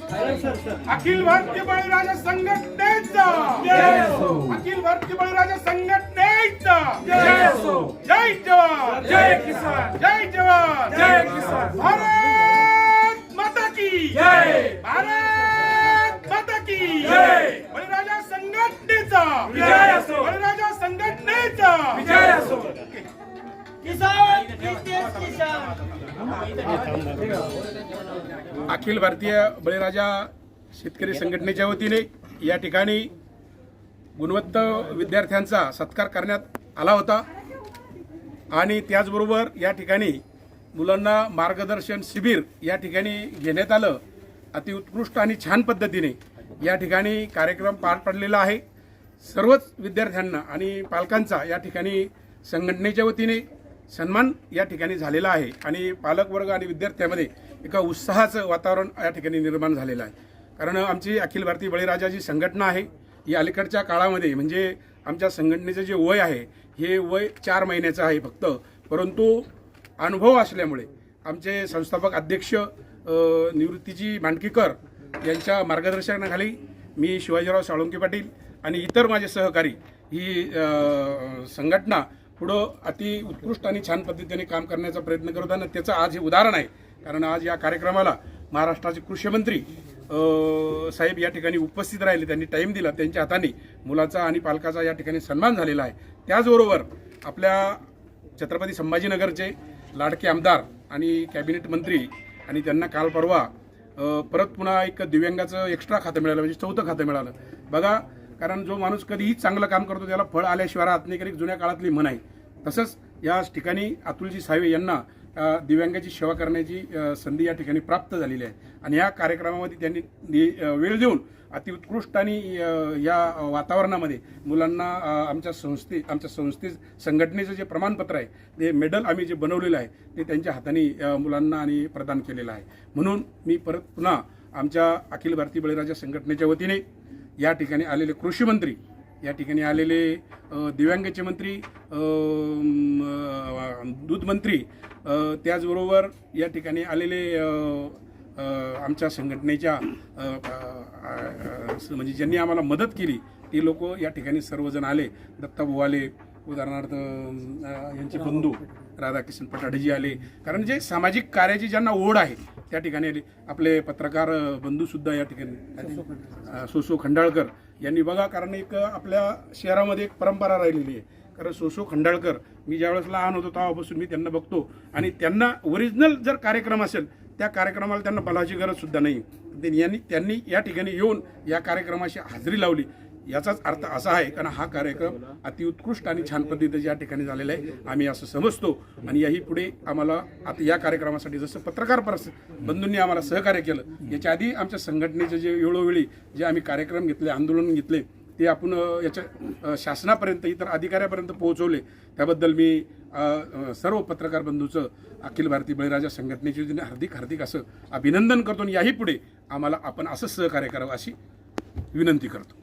अखिल भारतीय बळीराजा संघटनेचा. अखिल भारतीय बळीराजा संघटनेचा. जय जय जवान. जय किसान. जय जवान. जय किसान. भारत माता की. जय. भारत माता की. जय. बळीराजा संघटनेचा. विजय असो बळीराजा संघटनेचा. विजय असो किसान किसान. अखिल भारतीय बळीराजा शेतकरी संघटनेच्या वतीने या ठिकाणी गुणवत्त विद्यार्थ्यांचा सत्कार करण्यात आला होता. आणि त्याचबरोबर या ठिकाणी मुलांना मार्गदर्शन शिबिर या ठिकाणी घेण्यात आलं. अतिउत्कृष्ट आणि छान पद्धतीने या ठिकाणी कार्यक्रम पार पडलेला आहे. सर्वच विद्यार्थ्यांना आणि पालकांचा या ठिकाणी संघटनेच्या वतीने सन्मान या ठिकाणी झालेला आहे आणि पालकवर्ग आणि विद्यार्थ्यामध्ये एका उत्साहाचं वातावरण या ठिकाणी निर्माण झालेलं आहे. कारण आमची अखिल भारतीय बळीराजा जी संघटना आहे. ही अलीकडच्या काळामध्ये म्हणजे आमच्या संघटनेचं जे वय आहे हे वय चार महिन्याचं आहे फक्त. परंतु अनुभव असल्यामुळे आमचे संस्थापक अध्यक्ष निवृत्तीजी मांडकीकर यांच्या मार्गदर्शनाखाली मी शिवाजीराव साळुंके पाटील आणि इतर माझे सहकारी ही संघटना पुढं अति उत्कृष्ट आणि छान पद्धतीने काम करण्याचा प्रयत्न करत आणि त्याचं आज हे उदाहरण आहे. कारण आज या कार्यक्रमाला महाराष्ट्राचे कृषी मंत्री साहेब या ठिकाणी उपस्थित राहिले. त्यांनी टाईम दिला. त्यांच्या हाताने मुलाचा आणि पालकाचा या ठिकाणी सन्मान झालेला आहे. त्याचबरोबर आपल्या छत्रपती संभाजीनगरचे लाडके आमदार आणि कॅबिनेट मंत्री आणि त्यांना काल परवा परत पुन्हा एक दिव्यांगाचं एक्स्ट्रा खातं मिळालं. म्हणजे चौथं खातं मिळालं. बघा कारण जो माणूस कधीही चांगलं काम करतो त्याला फळ आल्याशिवाय राहत नाही कारण जुन्या काळातली म्हण आहे. तसंच या ठिकाणी अतुलजी सावे यांना दिव्यांगाची सेवा करण्याची संधी या ठिकाणी प्राप्त झालेली आहे. आणि या कार्यक्रमामध्ये त्यांनी वेळ देऊन अतिउत्कृष्ट आणि या वातावरणामध्ये मुलांना आमच्या संस्थे आमच्या संस्थे संघटनेचं जे प्रमाणपत्र आहे ते मेडल आम्ही जे बनवलेलं आहे ते त्यांच्या हाताने मुलांना आणि प्रदान केलेलं आहे. म्हणून मी परत पुन्हा आमच्या अखिल भारतीय बळीराजा संघटनेच्या वतीने या ठिकाणी आलेले कृषी मंत्री या ठिकाणी आलेले दिव्यांगचे दिव्यांगाचे मंत्री दूध मंत्री त्याचबरोबर या ठिकाणी आलेले आमच्या संघटनेच्या म्हणजे ज्यांनी आम्हाला मदत केली ते लोक या ठिकाणी सर्वजण आले. दत्ताभाऊ आले उदाहरणार्थ यांचे बंधू राधाकिशन पटाडेजी आले. कारण जे सामाजिक कार्याची ज्यांना ओढ आहे त्या ठिकाणी आले. आपले पत्रकार बंधूसुद्धा या ठिकाणी. सोसो खंडाळकर यांनी बघा कारण एक आपल्या शहरामध्ये एक परंपरा राहिलेली आहे. कारण सोसो खंडाळकर मी ज्यावेळेस लहान होतो तेव्हापासून मी त्यांना बघतो. आणि त्यांना ओरिजिनल जर कार्यक्रम असेल त्या कार्यक्रमाला त्यांना बलाची गरजसुद्धा नाही. यांनी त्यांनी या ठिकाणी येऊन या कार्यक्रमाशी हजेरी लावली. याचाच अर्थ असा आहे कारण हा कार्यक्रम अतिउत्कृष्ट आणि छान पद्धतीने या ठिकाणी झालेला आहे. आम्ही असं समजतो आणि याही पुढे आम्हाला आता या कार्यक्रमासाठी जसं पत्रकार परस बंधूंनी आम्हाला सहकार्य केलं याच्या आधी आमच्या संघटनेचे जे वेळोवेळी जे आम्ही कार्यक्रम घेतले आंदोलन घेतले ते आपण याच्या शासनापर्यंत इतर अधिकाऱ्यापर्यंत पोहोचवले. त्याबद्दल मी सर्व पत्रकार बंधूचं अखिल भारतीय बळीराजा संघटनेचे हार्दिक हार्दिक असं अभिनंदन करतो आणि याही पुढे आम्हाला आपण असं सहकार्य करावं अशी विनंती करतो.